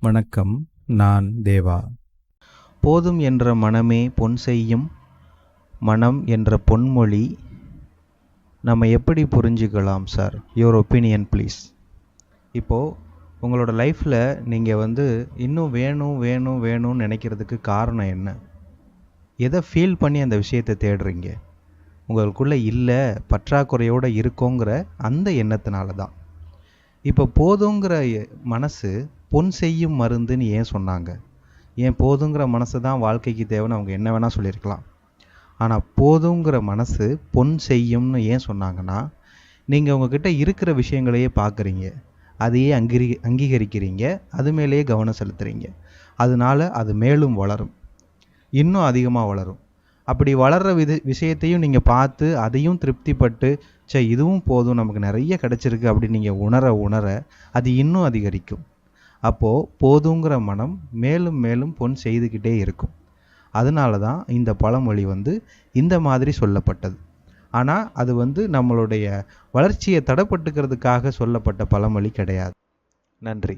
வணக்கம் நான் தேவா. போதும் என்ற மனமே பொன் செய்யும் மனம் என்ற பொன்மொழி நம்ம எப்படி புரிஞ்சுக்கலாம் சார் யுவர் ஒப்பீனியன் ப்ளீஸ் இப்போது உங்களோட லைஃப்பில் நீங்கள் வந்து இன்னும் வேணும் வேணும் வேணும்னு நினைக்கிறதுக்கு காரணம் என்ன? எதை ஃபீல் பண்ணி அந்த விஷயத்தை தேடுறீங்க? உங்களுக்குள்ளே இல்லை பற்றாக்குறையோடு இருக்கோங்கிற அந்த எண்ணத்தினால தான் இப்போ போதுங்கிற எ- மனசு பொன் செய்யும் மருந்துன்னு ஏன் சொன்னாங்க? ஏன் போதுங்கிற மனசு தான் வாழ்க்கைக்கு தேவைன்னு அவங்க என்ன வேணால் சொல்லியிருக்கலாம். ஆனால் போதுங்கிற மனசு பொன் செய்யும்னு ஏன் சொன்னாங்கன்னா நீங்கள் உங்ககிட்ட இருக்கிற விஷயங்களையே பார்க்குறீங்க. அதையே அங்கீகரி அங்கீகரிக்கிறீங்க. அது மேலேயே கவனம் செலுத்துகிறீங்க அதனால அது மேலும் வளரும். இன்னும் அதிகமாக வளரும். அப்படி வளர்கிற வித விஷயத்தையும் நீங்கள் பார்த்து அதையும் திருப்திப்பட்டு சே இதுவும் போதும் நமக்கு நிறைய கிடச்சிருக்கு அப்படின்னு நீங்கள் உணர உணர அது இன்னும் அதிகரிக்கும். அப்போது போதுங்கிற மனம் மேலும் மேலும் பொன் செய்துக்கிட்டே இருக்கும். அதனால தான் இந்த பழமொழி வந்து இந்த மாதிரி சொல்லப்பட்டது. ஆனால் அது வந்து நம்மளுடைய வளர்ச்சியை தடைப்பட்டுக்கிறதுக்காக சொல்லப்பட்ட பழமொழி கிடையாது. நன்றி.